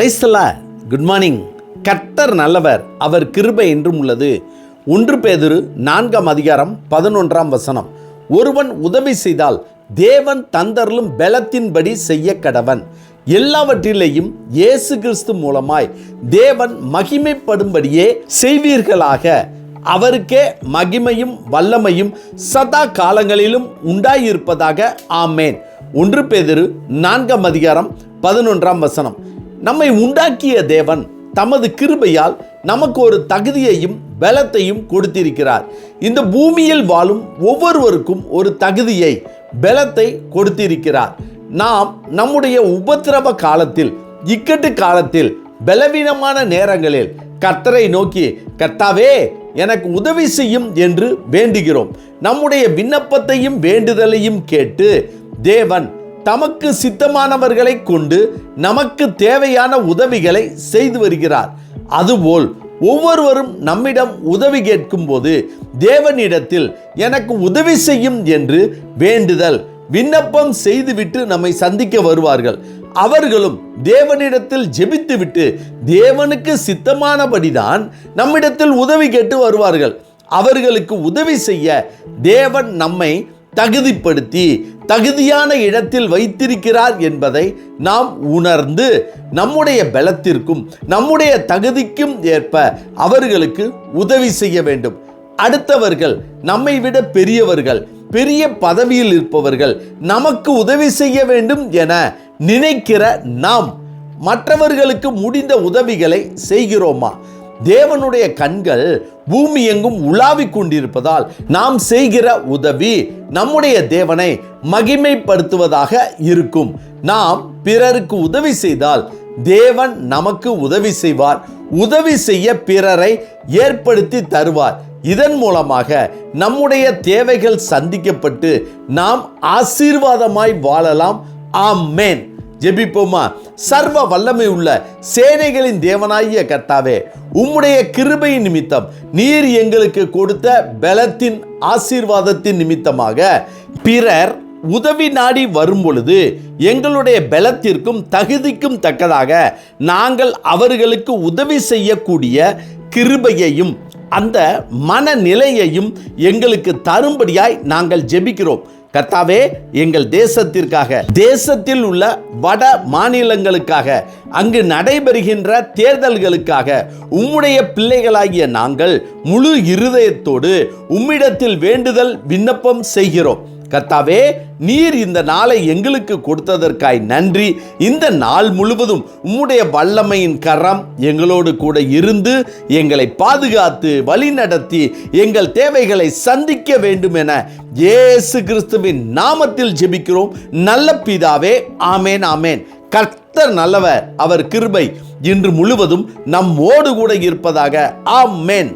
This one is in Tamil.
பிரைஸ்தலா குட் மார்னிங் கர்த்தர் நல்லவர் அவர் கிருபை என்றும் உள்ளது. ஒன்று பேதுரு நான்காம் அதிகாரம் பதினொன்றாம் வசனம். ஒருவன் உதவி செய்தால் தேவன் தந்தருளும் பலத்தின்படி செய்ய கடவன் எல்லாவற்றிலேயும் இயேசு கிறிஸ்து மூலமாய் தேவன் மகிமைப்படும்படியே செய்வீர்களாக. அவருக்கே மகிமையும் வல்லமையும் சதா காலங்களிலும் உண்டாயிருப்பதாக ஆமேன். ஒன்று பேதிரு நான்காம் அதிகாரம் பதினொன்றாம் வசனம். நம்மை உண்டாக்கிய தேவன் தமது கிருபையால் நமக்கு ஒரு தகுதியையும் பலத்தையும் கொடுத்திருக்கிறார். இந்த பூமியில் வாழும் ஒவ்வொருவருக்கும் ஒரு தகுதியை பலத்தை கொடுத்திருக்கிறார். நாம் நம்முடைய உபத்திரவ காலத்தில் இக்கட்டு காலத்தில் பலவீனமான நேரங்களில் கர்த்தரை நோக்கி கர்த்தாவே எனக்கு உதவி செய்யும் என்று வேண்டுகிறோம். நம்முடைய விண்ணப்பத்தையும் வேண்டுதலையும் கேட்டு தேவன் தமக்கு சித்தமானவர்களை கொண்டு நமக்கு தேவையான உதவிகளை செய்து வருகிறார். அதுபோல் ஒவ்வொருவரும் நம்மிடம் உதவி கேட்கும்போது தேவனிடத்தில் எனக்கு உதவி செய்யும் என்று வேண்டுதல் விண்ணப்பம் செய்துவிட்டு நம்மை சந்திக்க வருவார்கள். அவர்களும் தேவனிடத்தில் ஜெபித்துவிட்டு தேவனுக்கு சித்தமானபடிதான் நம்மிடத்தில் உதவி கேட்டு வருவார்கள். அவர்களுக்கு உதவி செய்ய தேவன் நம்மை தகுதிப்படுத்தி தகுதியான இடத்தில் வைத்திருக்கிறார் என்பதை நாம் உணர்ந்து நம்முடைய பலத்திற்கும் நம்முடைய தகுதிக்கும் ஏற்ப அவர்களுக்கு உதவி செய்ய வேண்டும். அடுத்தவர்கள் நம்மை விட பெரியவர்கள் பெரிய பதவியில் இருப்பவர்கள் நமக்கு உதவி செய்ய வேண்டும் என நினைக்கிற நாம் மற்றவர்களுக்கு முடிந்த உதவிகளை செய்கிறோமா? தேவனுடைய கண்கள் பூமி எங்கும் உலாவிக் கொண்டிருப்பதால் நாம் செய்கிற உதவி நம்முடைய தேவனை மகிமைப்படுத்துவதாக இருக்கும். நாம் பிறருக்கு உதவி செய்தால் தேவன் நமக்கு உதவி செய்வார். உதவி செய்ய பிறரை ஏற்படுத்தி தருவார். இதன் மூலமாக நம்முடைய தேவைகள் சந்திக்கப்பட்டு நாம் ஆசீர்வாதமாய் வாழலாம். ஆமேன். ஜெபிப்போமா? சர்வ வல்லமை உள்ள சேனைகளின் தேவனாகிய கர்த்தாவே உம்முடைய கிருபை நிமித்தம் நீர் எங்களுக்கு கொடுத்த பலத்தின் ஆசீர்வாதத்தின் நிமித்தமாக பிறர் உதவி நாடி வரும் பொழுது எங்களுடைய பலத்திற்கும் தகுதிக்கும் தக்கதாக நாங்கள் அவர்களுக்கு உதவி செய்யக்கூடிய கிருபையையும் அந்த மனநிலையையும் எங்களுக்கு தரும்படியாய் நாங்கள் ஜெபிக்கிறோம். கர்த்தாவே எங்கள் தேசத்திற்காக தேசத்தில் உள்ள வட மாநிலங்களுக்காக அங்கு நடைபெறுகின்ற தேர்தல்களுக்காக உம்முடைய பிள்ளைகளாகிய நாங்கள் முழு இருதயத்தோடு உம்மிடத்தில் வேண்டுதல் விண்ணப்பம் செய்கிறோம். கர்த்தாவே நீர் இந்த நாளை எங்களுக்கு கொடுத்ததற்காய் நன்றி. இந்த நாள் முழுவதும் உம்முடைய வல்லமையின் கரம் எங்களோடு கூட இருந்து எங்களை பாதுகாத்து வழி நடத்தி எங்கள் தேவைகளை சந்திக்க வேண்டும் என இயேசு கிறிஸ்துவின் நாமத்தில் ஜெபிக்கிறோம். நல்ல பிதாவே ஆமேன் ஆமேன். கர்த்தர் நல்லவர் அவர் கிருபை இன்று முழுவதும் நம்மோடு கூட இருப்பதாக ஆமேன்.